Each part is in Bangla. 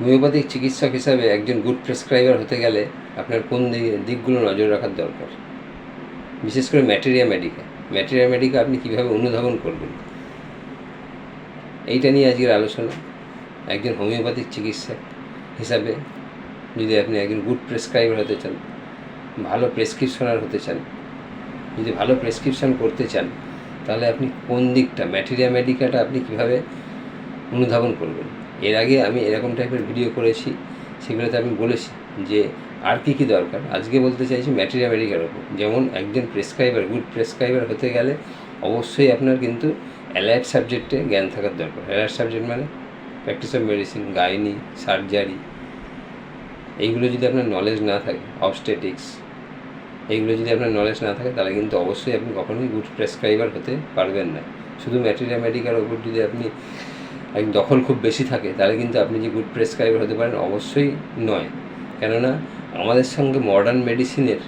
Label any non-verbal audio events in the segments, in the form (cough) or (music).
হোমিওপ্যাথিক চিকিৎসক হিসাবে একজন গুড প্রেসক্রাইবার হতে গেলে আপনার কোন দিকে দিকগুলো নজর রাখার দরকার? বিশেষ করে ম্যাটেরিয়া মেডিকা ম্যাটেরিয়া মেডিকা আপনি কীভাবে অনুধাবন করবেন? এইটা নিয়ে আজকের আলোচনা। একজন হোমিওপ্যাথিক চিকিৎসক হিসাবে যদি আপনি একজন গুড প্রেসক্রাইবার হতে চান, ভালো প্রেসক্রিপশনার হতে চান, যদি ভালো প্রেসক্রিপশন করতে চান, তাহলে আপনি কোন দিকটা? ম্যাটেরিয়া মেডিকাটা আপনি কীভাবে অনুধাবন করবেন? এর আগে আমি এরকম টাইপের ভিডিও করেছি, সেগুলোতে আমি বলেছি যে আর কী কী দরকার। আজকে বলতে চাইছি ম্যাটেরিয়া মেডিকার ওপর যেমন একজন প্রেসক্রাইবার গুড প্রেসক্রাইবার হতে গেলে অবশ্যই আপনার কিন্তু অ্যালার্ট সাবজেক্টে জ্ঞান থাকার দরকার। অ্যালার্ট সাবজেক্ট মানে practice of medicine gynae surgery এইগুলো যদি আপনার নলেজ না থাকে অবস্টেটিক্স এইগুলো যদি আপনার নলেজ না থাকে, তাহলে কিন্তু অবশ্যই আপনি কখনোই গুড প্রেসক্রাইবার হতে পারবেন না। শুধু ম্যাটেরিয়া মেডিকার ওপর যদি আপনি এক দখল খুব বেশি থাকে, তাহলে কিন্তু আপনি যে গুড প্রেসক্রাইবার হতে পারেন অবশ্যই নয়। কেননা আমাদের সঙ্গে মডার্ন মেডিসিনের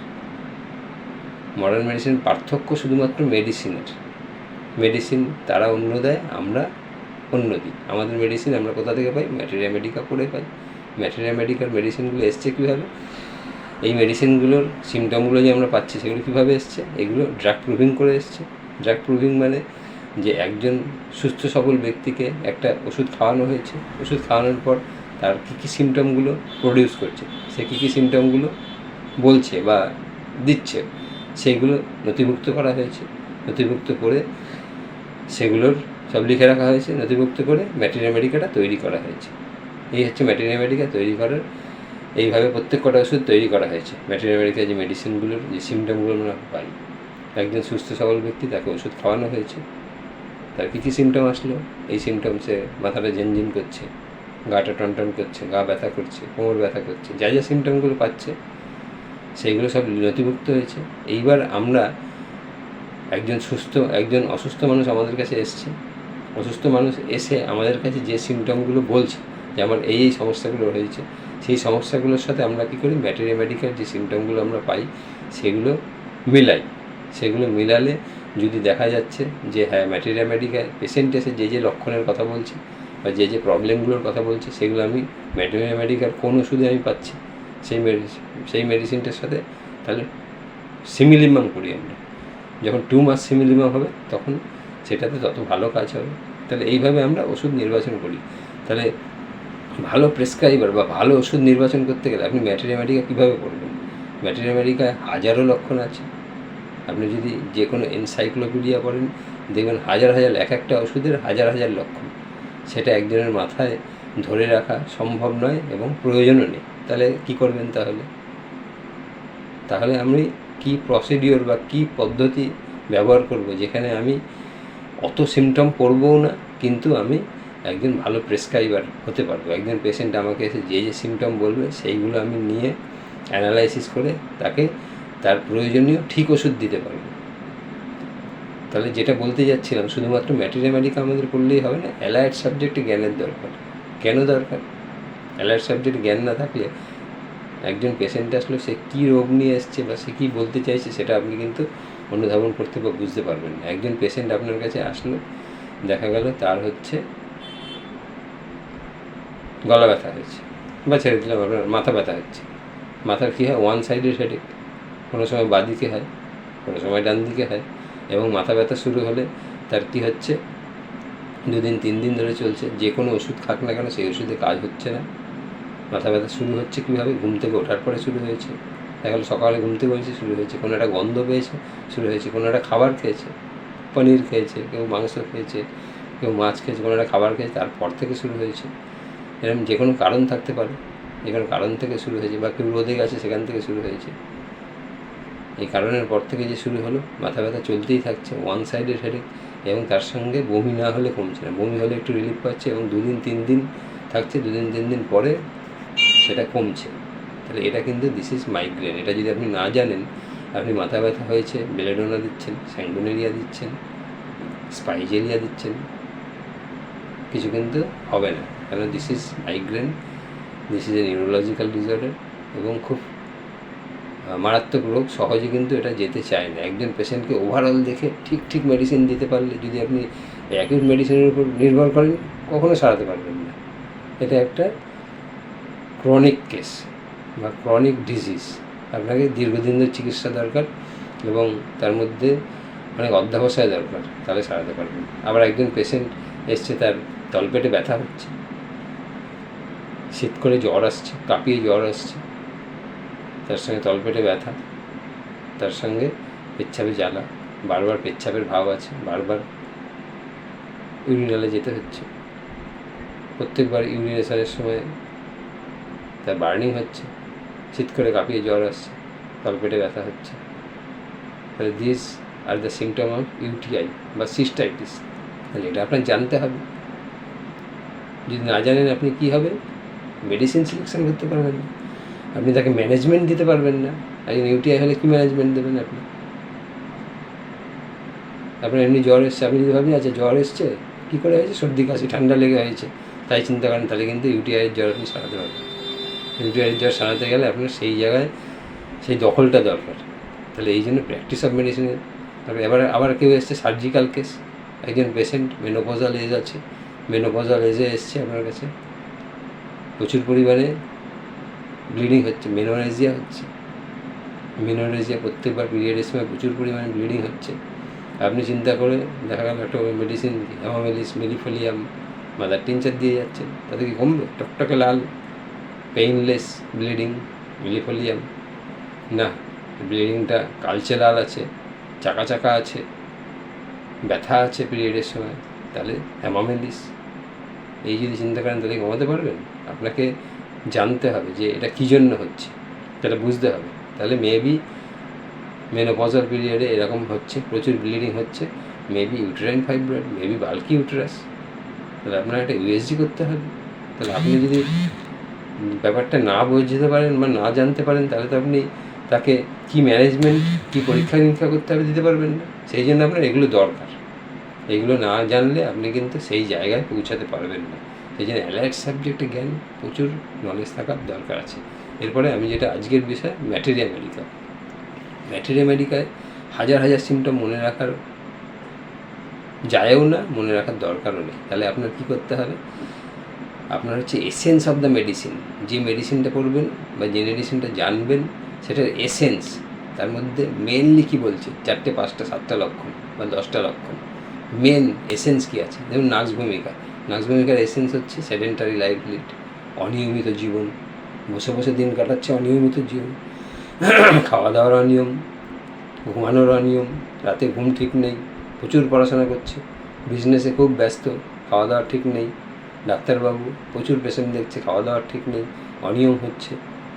মডার্ন মেডিসিনের পার্থক্য শুধুমাত্র মেডিসিনের মেডিসিন তারা অন্য দেয়, আমরা অন্য দিই। আমাদের মেডিসিন আমরা কোথা থেকে পাই? ম্যাটেরিয়া মেডিকা করে পাই। ম্যাটেরিয়া মেডিকার মেডিসিনগুলো এসছে কীভাবে? এই মেডিসিনগুলোর সিমটমগুলো যে আমরা পাচ্ছি, সেগুলো কীভাবে এসছে? এগুলো ড্রাগ প্রুভিং করে এসছে। ড্রাগ প্রুভিং মানে যে একজন সুস্থ সবল ব্যক্তিকে একটা ওষুধ খাওয়ানো হয়েছে। ওষুধ খাওয়ানোর পর তার কী কী সিমটমগুলো প্রডিউস করছে? সে কী কী সিমটমগুলো বলছে বা দিচ্ছে? সেইগুলো নথিভুক্ত করা হয়েছে। নথিভুক্ত করে সেগুলোর সব লিখে রাখা হয়েছে। নথিভুক্ত করে ম্যাটেরিয়া মেডিকাটা তৈরি করা হয়েছে। এই হচ্ছে ম্যাটেরিয়া মেডিকা তৈরি করার, এইভাবে প্রত্যেক কটা ওষুধ তৈরি করা হয়েছে। ম্যাটেরিয়া মেডিকা যে মেডিসিনগুলোর যে সিমটমগুলো আমরা পাই। একজন সুস্থ সবল ব্যক্তি তাকে ওষুধ খাওয়ানো হয়েছে। তার কী কী সিমটম আসলো। এই সিমটমসে মাথাটা ঝিনঝিন করছে, গাটা টনটন করছে, গা ব্যথা করছে, কোমর ব্যথা করছে, যা যা সিমটমগুলো পাচ্ছে সেইগুলো সব নথিভুক্ত হয়েছে। এইবার আমরা একজন সুস্থ, একজন অসুস্থ মানুষ আমাদের কাছে এসছে। অসুস্থ মানুষ এসে আমাদের কাছে যে সিমটমগুলো বলছে, যে আমার এই এই সমস্যাগুলো হয়েছে, সেই সমস্যাগুলোর সাথে আমরা কী করি? ম্যাটেরিয়া মেডিকেল যে সিমটমগুলো আমরা পাই, সেগুলো মিলাই। সেগুলো মিলালে যদি দেখা যাচ্ছে যে হ্যাঁ ম্যাটেরিয়া পেশেন্ট এসে যে যে লক্ষণের কথা বলছে বা যে যে প্রবলেমগুলোর কথা বলছে, সেগুলো আমি ম্যাটেরিয়া কোন ওষুধে আমি পাচ্ছি, সেই মেডিসিন সেই মেডিসিনটার সাথে তাহলে সিমিলিমাম করি আমরা। যখন টু মাস সিমিলিমাম হবে, তখন সেটাতে তত ভালো কাজ হবে, তাহলে এইভাবে আমরা ওষুধ নির্বাচন করি। তাহলে ভালো প্রেসক্রাইবার বা ভালো ওষুধ নির্বাচন করতে গেলে আপনি ম্যাটেরিয়া কীভাবে করবেন? ম্যাটেরিয়া মেডিকায় হাজারো লক্ষণ আছে। আপনি যদি যে কোনো এনসাইক্লোপিডিয়া পড়েন, দেখবেন হাজার হাজার এক একটা ওষুধের হাজার হাজার লক্ষণ। সেটা একজনের মাথায় ধরে রাখা সম্ভব নয় এবং প্রয়োজনও নেই। তাহলে কি করবেন তাহলে? তাহলে আমি কি প্রসিডিওর বা কি পদ্ধতি ব্যবহার করব? যেখানে আমি অত সিমটম করবও না, কিন্তু আমি একজন ভালো প্রেসক্রাইবার হতে পারব। একজন পেশেন্ট আমাকে এসে যে যে সিমটম বলবে, সেইগুলো আমি নিয়ে অ্যানালাইসিস করে তাকে তার প্রয়োজনীয় ঠিক ওষুধ দিতে পারব। তাহলে যেটা বলতে যাচ্ছিলাম, শুধুমাত্র ম্যাটেরিয়া মেডিকা আমাদের করলেই হবে না, অ্যালায়েড সাবজেক্টে জ্ঞানের দরকার। কেন দরকার? অ্যালায়েড সাবজেক্ট জ্ঞান না থাকলে একজন পেশেন্ট আসলে, সে কী রোগ নিয়ে এসছে বা সে কী বলতে চাইছে সেটা আপনি কিন্তু অনুধাবন করতে বা বুঝতে পারবেন না। একজন পেশেন্ট আপনার কাছে আসলো, দেখা গেল তার হচ্ছে গলা ব্যথা হয়েছে বা ছেড়ে দিলাম, আপনার মাথা ব্যথা হচ্ছে। মাথার কী হয়? ওয়ান সাইডের হেডেক কোনো সময় বাদিকে হয়, কোনো সময় ডান দিকে হয় এবং মাথা ব্যথা শুরু হলে তার কী হচ্ছে দুদিন, তিন দিন ধরে চলছে। যে কোনো ওষুধ খাক না কেন সেই ওষুধে কাজ হচ্ছে না। মাথা ব্যথা শুরু হচ্ছে কীভাবে? ঘুম থেকে ওঠার পরে শুরু হয়েছে। দেখা সকালে ঘুম থেকে হয়েছে শুরু হয়েছে। কোনো একটা গন্ধ পেয়েছে, শুরু হয়েছে। কোনো একটা খাবার খেয়েছে, পনির খেয়েছে, কেউ মাংস খেয়েছে, কেউ মাছ খেয়েছে, কোনো একটা খাবার খেয়েছে, তারপর থেকে শুরু হয়েছে। এরকম যে কোনো কারণ থাকতে পারে। যে কোনো কারণ থেকে শুরু হয়েছে বা কেউ রোদে গেছে, সেখান থেকে শুরু হয়েছে। এই কারণের পর থেকে যে শুরু হলো, মাথা ব্যথা চলতেই থাকছে ওয়ান সাইডের হেডেক এবং তার সঙ্গে বমি না হলে কমছে না। বমি হলে একটু রিলিফ পাচ্ছে এবং দুদিন, তিন দিন থাকছে, দুদিন, তিন দিন পরে সেটা কমছে। তাহলে এটা কিন্তু দিস ইজ মাইগ্রেন এটা যদি আপনি না জানেন, আপনি মাথা ব্যথা হয়েছে বেলেডোনা দিচ্ছেন স্যাঙ্গুনেরিয়া দিচ্ছেন স্পাইজেরিয়া দিচ্ছেন, কিছু কিন্তু হবে না। কারণ this is migraine this is a neurological disorder এবং খুব মারাত্মক রোগ, সহজে কিন্তু এটা যেতে চায় না। একজন পেশেন্টকে ওভারঅল দেখে ঠিক ঠিক মেডিসিন দিতে পারলে, যদি আপনি অ্যাকিউট মেডিসিনের উপর নির্ভর করেন, কখনো সারাতে পারবেন না। এটা একটা ক্রনিক কেস বা ক্রনিক ডিজিজ আপনাকে দীর্ঘদিন ধরে চিকিৎসা দরকার এবং তার মধ্যে অনেক অধ্যাবসায় দরকার, তাহলে সারাতে পারবেন আবার একজন পেশেন্ট এসছে, তার তলপেটে ব্যথা হচ্ছে, শীত করে জ্বর আসছে, কাঁপিয়ে জ্বর আসছে। তার সঙ্গে তলপেটে ব্যথা, তার সঙ্গে পেচ্ছাপে জ্বালা, বারবার পেচ্ছাপের ভাব আছে, বারবার ইউরিনালে যেতে হচ্ছে। প্রত্যেকবার ইউরিনেশনের সময় তার বার্নিং হচ্ছে, শীত করে কাঁপিয়ে জ্বর আসছে, তলপেটে ব্যথা হচ্ছে। তাহলে this are the symptom of UTI বা সিস্টাইটিস তাহলে এটা আপনার জানতে হবে। যদি না জানেন আপনি কী হবে? মেডিসিন সিলেকশন করতে পারবেন না। আপনি তাকে ম্যানেজমেন্ট দিতে পারবেন না। একজন ইউটিআই হলে কী ম্যানেজমেন্ট দেবেন আপনি? আপনার এমনি জ্বর এসছে, আপনি যদি ভাবেন আচ্ছা জ্বর এসছে, কী করে হয়েছে? সর্দি, কাশি, ঠান্ডা লেগে হয়েছে। তাই চিন্তা করেন, তাহলে কিন্তু ইউটিআইয়ের জ্বর আপনি সারাতে পারবেন। ইউটিআইয়ের জ্বর সারাতে গেলে আপনার সেই জায়গায় সেই দখলটা দরকার। তাহলে এই জন্য প্র্যাকটিস অফ মেডিসিনের তারপরে এবার আবার কেউ এসছে সার্জিক্যাল কেস একজন পেশেন্ট মেনোপজাল এজ আছে। মেনোপজাল এজে এসছে আপনার কাছে। প্রচুর পরিমাণে ব্লিডিং হচ্ছে, মেনোরেজিয়া হচ্ছে। মেনোরেজিয়া প্রত্যেকবার পিরিয়ডের সময় প্রচুর পরিমাণে ব্লিডিং হচ্ছে। আপনি চিন্তা করে দেখা গেল একটা medicine, Hamamelis, millefolium, mother tincture দিয়ে যাচ্ছে, তাতে কি কমবে? টকটকে লাল, পেইনলেস ব্লিডিং, মিলিফোলিয়াম। না, ব্লিডিংটা কালচে লাল আছে, চাকা চাকা আছে, ব্যথা আছে পিরিয়ডের সময়, তাহলে অ্যামামেলিস। এই যদি চিন্তা করেন, তাহলে কমাতে পারবেন? আপনাকে জানতে হবে যে এটা কী জন্য হচ্ছে, সেটা বুঝতে হবে। তাহলে মেবি মেনোপজাল পিরিয়ডে এরকম হচ্ছে, প্রচুর ব্লিডিং হচ্ছে maybe uterine fibroid maybe bulky uterus তাহলে আপনার একটা ইউএসজি করতে হবে। তাহলে আপনি যদি ব্যাপারটা না বুঝতে পারেন বা না জানতে পারেন, তাহলে তো আপনি তাকে কি ম্যানেজমেন্ট কি পরীক্ষা নিরীক্ষা করতে হবে দিতে পারবেন না। সেই জন্য আপনার এগুলো দরকার। এগুলো না জানলে আপনি কিন্তু সেই জায়গায় পৌঁছাতে পারবেন না। সেই জন্য সাবজেক্টে জ্ঞান, প্রচুর নলেজ থাকার দরকার আছে। এরপরে আমি যেটা আজকের বিষয় ম্যাটেরিয়া মেডিকা ম্যাটেরিয়া মেডিকায় হাজার হাজার সিমটম মনে রাখার যায়ও না, মনে রাখার দরকারও নেই। তাহলে আপনার কী করতে হবে? আপনার হচ্ছে এসেন্স অফ দ্য মেডিসিন যে মেডিসিনটা করবেন বা যে মেডিসিনটা জানবেন সেটার এসেন্স তার মধ্যে মেনলি কী বলছে? চারটে, পাঁচটা, সাতটা লক্ষণ বা দশটা লক্ষণ। মেন এসেন্স কী আছে? যেমন নাক্স ভূমিকা। নাক্স ভূমিকার এসেন্স হচ্ছে সেডেন্টারি লাইফ লিড অনিয়মিত জীবন। বসে বসে দিন কাটাচ্ছে অনিয়মিত জীবন। খাওয়া দাওয়ার অনিয়ম, ঘুমানোর অনিয়ম, রাতে ঘুম ঠিক নেই, প্রচুর পড়াশোনা করছে, বিজনেসে খুব ব্যস্ত খাওয়া দাওয়া ঠিক নেই, ডাক্তারবাবু প্রচুর পেশেন্ট দেখছে খাওয়া দাওয়ার ঠিক নেই, অনিয়ম হচ্ছে,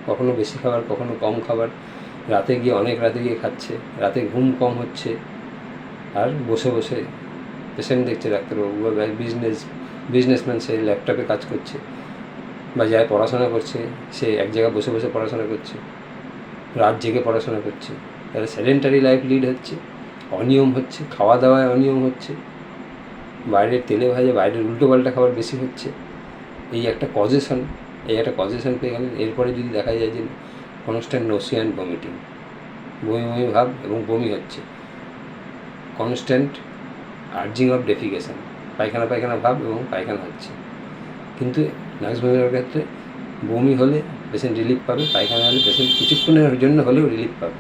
কখনো বেশি খাবার, কখনো কম খাবার, রাতে গিয়ে অনেক রাতে গিয়ে খাচ্ছে, রাতে ঘুম কম হচ্ছে, আর বসে বসে পেশেন্ট দেখছে ডাক্তারবাবু বা বিজনেস বিজনেসম্যান সে ল্যাপটপে কাজ করছে বা যারা পড়াশোনা করছে, সে এক জায়গায় বসে বসে পড়াশোনা করছে, রাত জেগে পড়াশোনা করছে তাহলে সেডেন্টারি লাইফ লিড হচ্ছে, অনিয়ম হচ্ছে খাওয়া দাওয়ায় অনিয়ম হচ্ছে, বাইরের তেলে ভাজে, বাইরের উল্টো পাল্টা খাবার বেশি হচ্ছে, এই একটা কজেশন এই একটা কজেশন পেয়ে গেলেন। এরপরে যদি দেখা যায় যে কনস্ট্যান্ট নোসিয়ান ভমিটিং বমি বমি ভাব এবং বমি হচ্ছে কনস্ট্যান্ট আর্জিং অফ ডেফিকেশন পায়খানা পায়খানা ভাব এবং পায়খানা হচ্ছে। কিন্তু নার্স বমির ক্ষেত্রে বমি হলে পেশেন্ট রিলিফ পাবে, পায়খানা হলে পেশেন্ট কিছুক্ষণের জন্য হলেও রিলিফ পাবে।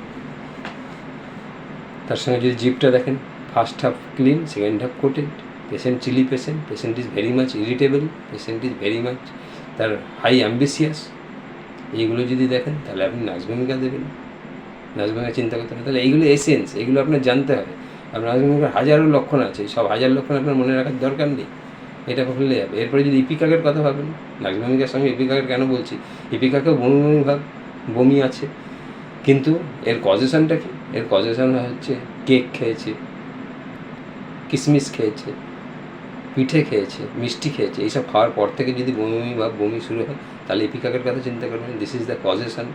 তার সঙ্গে যদি জিপটা দেখেন first half clean second half coated patient chilly patient patient is very much irritable patient is very much তার হাই অ্যাম্বিসিয়াস এইগুলো যদি দেখেন, তাহলে আপনি নার্স ভূমিকা দেবেন। নার্স ভূমিকা চিন্তা করতে হবে, তাহলে এইগুলো এসেন্স এগুলো আপনার জানতে হবে। আপনার ভূমিকার হাজারো লক্ষণ আছে, সব হাজার লক্ষণ আপনার মনে রাখার দরকার নেই। এটা করলে যাবে এরপরে যদি ইপিকাকের কথা ভাবেন নাচ সঙ্গে ইপিকাকের কেন বলছি? ইপিকাকেও বমি বমি ভাব, বমি আছে। কিন্তু এর কজেশনটা কি? এর কজেশন হচ্ছে কেক খেয়েছে কিশমিশ খেয়েছে, পিঠে খেয়েছে, মিষ্টি খেয়েছে। এইসব খাওয়ার পর থেকে যদি বমি বা বমি শুরু হয়, তাহলে এপিকাকের কথা চিন্তা করবেন। This is the causation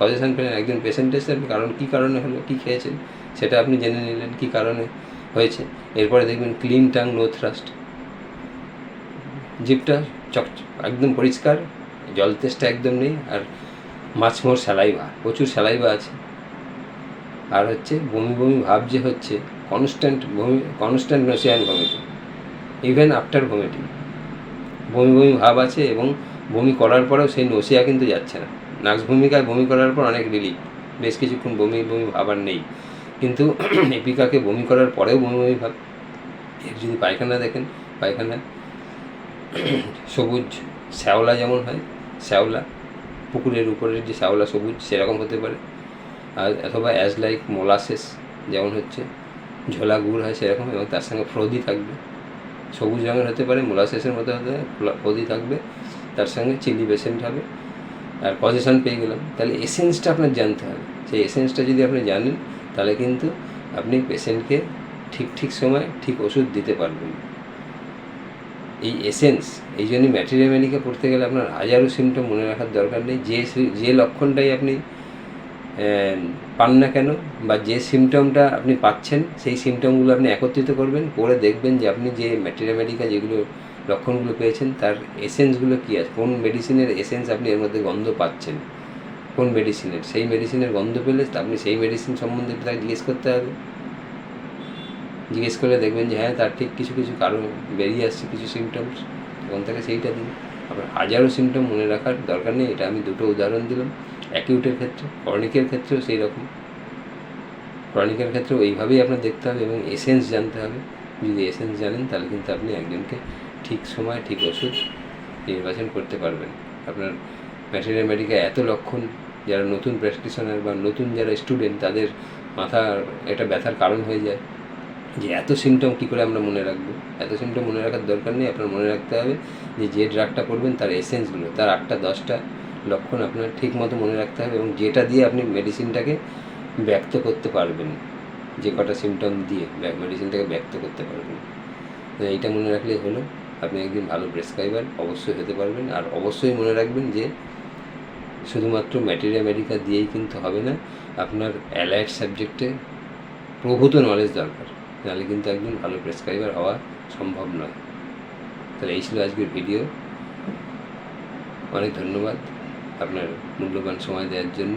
causation পেলেন একজন পেশেন্ট এসেছেন কারণ কী কারণে হলো, কী খেয়েছেন? সেটা আপনি জেনে নিলেন কী কারণে হয়েছে। এরপরে দেখবেন ক্লিন টাং নো থ্রাস্ট। জিপটা চক একদম পরিষ্কার, জল তেষ্টা একদম নেই, আর মাছমোর স্যালাইভা প্রচুর স্যালাইভা আছে। আর হচ্ছে বমি বমি ভাব যে হচ্ছে কনস্ট্যান্ট বমি constant nausea and vomiting even after vomiting বমি বমি ভাব আছে এবং বমি করার পরেও সেই নসিয়া কিন্তু যাচ্ছে না। নাক্স ভূমিকায় বমি করার পর অনেক রিলিফ বেশ কিছুক্ষণ বমি বমি ভাবার নেই। কিন্তু (clears throat) এপিকাকে বমি করার পরেও বমি বমি ভাব। এর যদি পায়খানা দেখেন, পায়খানা, (clears throat) সবুজ শ্যাওলা যেমন হয়, শ্যাওলা, পুকুরের উপরের যে শ্যাওলা সবুজ সেরকম হতে পারে। আর অথবা অ্যাজ লাইক মোলাসেস যেমন হচ্ছে, ঝোলা গুড় হয় সেরকম, এবং তার সঙ্গে ফ্রদি থাকবে। সবুজ রঙের হতে পারে মোলাসেসের মতো হতে পারে ফ্রোদি থাকবে, তার সঙ্গে চিলি বেসেন্ট হবে। আর পজিশন পেয়ে গেলাম। তাহলে এসেন্সটা আপনার জানতে হবে। সেই এসেন্সটা যদি আপনি জানেন তাহলে কিন্তু আপনি পেশেন্টকে ঠিক ঠিক সময় ঠিক ওষুধ দিতে পারবেন। এই এসেন্স এই জন্যই ম্যাটেরিয়াল মেডিকে পড়তে গেলে আপনার হাজারো সিমটম মনে রাখার দরকার নেই। যে যে লক্ষণটাই আপনি পান না কেন বা যে সিমটমটা আপনি পাচ্ছেন, সেই সিমটমগুলো আপনি একত্রিত করবেন, করে দেখবেন যে আপনি যে ম্যাটেরিয়াল মেডিকা যেগুলো লক্ষণগুলো পেয়েছেন, তার এসেন্সগুলো কী আছে? কোন মেডিসিনের এসেন্স আপনি এর মধ্যে গন্ধ পাচ্ছেন? কোন মেডিসিনের সেই মেডিসিনের গন্ধ পেলে আপনি সেই মেডিসিন সম্বন্ধে তাকে জিজ্ঞেস করতে হবে। জিজ্ঞেস করলে দেখবেন যে হ্যাঁ তার ঠিক কিছু কিছু কারণ বেরিয়ে আসছে, কিছু সিমটমস তখন তাকে সেইটা দিন। আপনার হাজারো সিমটম মনে রাখার দরকার নেই, এটা আমি দুটো উদাহরণ দিলাম। অ্যাকিউটের ক্ষেত্রে ক্রনিকের ক্ষেত্রেও সেই রকম। ক্রনিকের ক্ষেত্রেও এইভাবেই আপনার দেখতে হবে এবং এসেন্স জানতে হবে। যদি এসেন্স জানেন, তাহলে কিন্তু আপনি একজনকে ঠিক সময়, ঠিক ওষুধ নির্বাচন করতে পারবেন। আপনার ম্যাটেরিয়াল মেডিকা এত লক্ষণ যারা নতুন প্রেসক্রিপশনার বা নতুন যারা স্টুডেন্ট তাদের মাথা এটা ব্যথার কারণ হয়ে যায়। যে এত সিমটম কী করে আমরা মনে রাখব? এত সিমটম মনে রাখার দরকার নেই, আপনার মনে রাখতে হবে যে যে ড্রাগটা করবেন তার এসেন্সগুলো তার আটটা, দশটা লক্ষণ আপনার ঠিক মতো মনে রাখতে হবে এবং যেটা দিয়ে আপনি মেডিসিনটাকে ব্যক্ত করতে পারবেন, যে কটা সিমটম দিয়ে মেডিসিনটাকে ব্যক্ত করতে পারবেন। এইটা মনে রাখলেই হলো। আপনি একদিন ভালো প্রেসক্রাইবার অবশ্যই হতে পারবেন। আর অবশ্যই মনে রাখবেন যে শুধুমাত্র ম্যাটেরিয়া মেডিকা দিয়েই কিন্তু হবে না, আপনার অ্যালাইড সাবজেক্টে প্রভূত নলেজ দরকার। নাহলে কিন্তু একজন ভালো প্রেসক্রাইবার হওয়া সম্ভব নয়। তাহলে এই ছিল আজকের ভিডিও অনেক ধন্যবাদ আপনার মূল্যবান সময় দেওয়ার জন্য।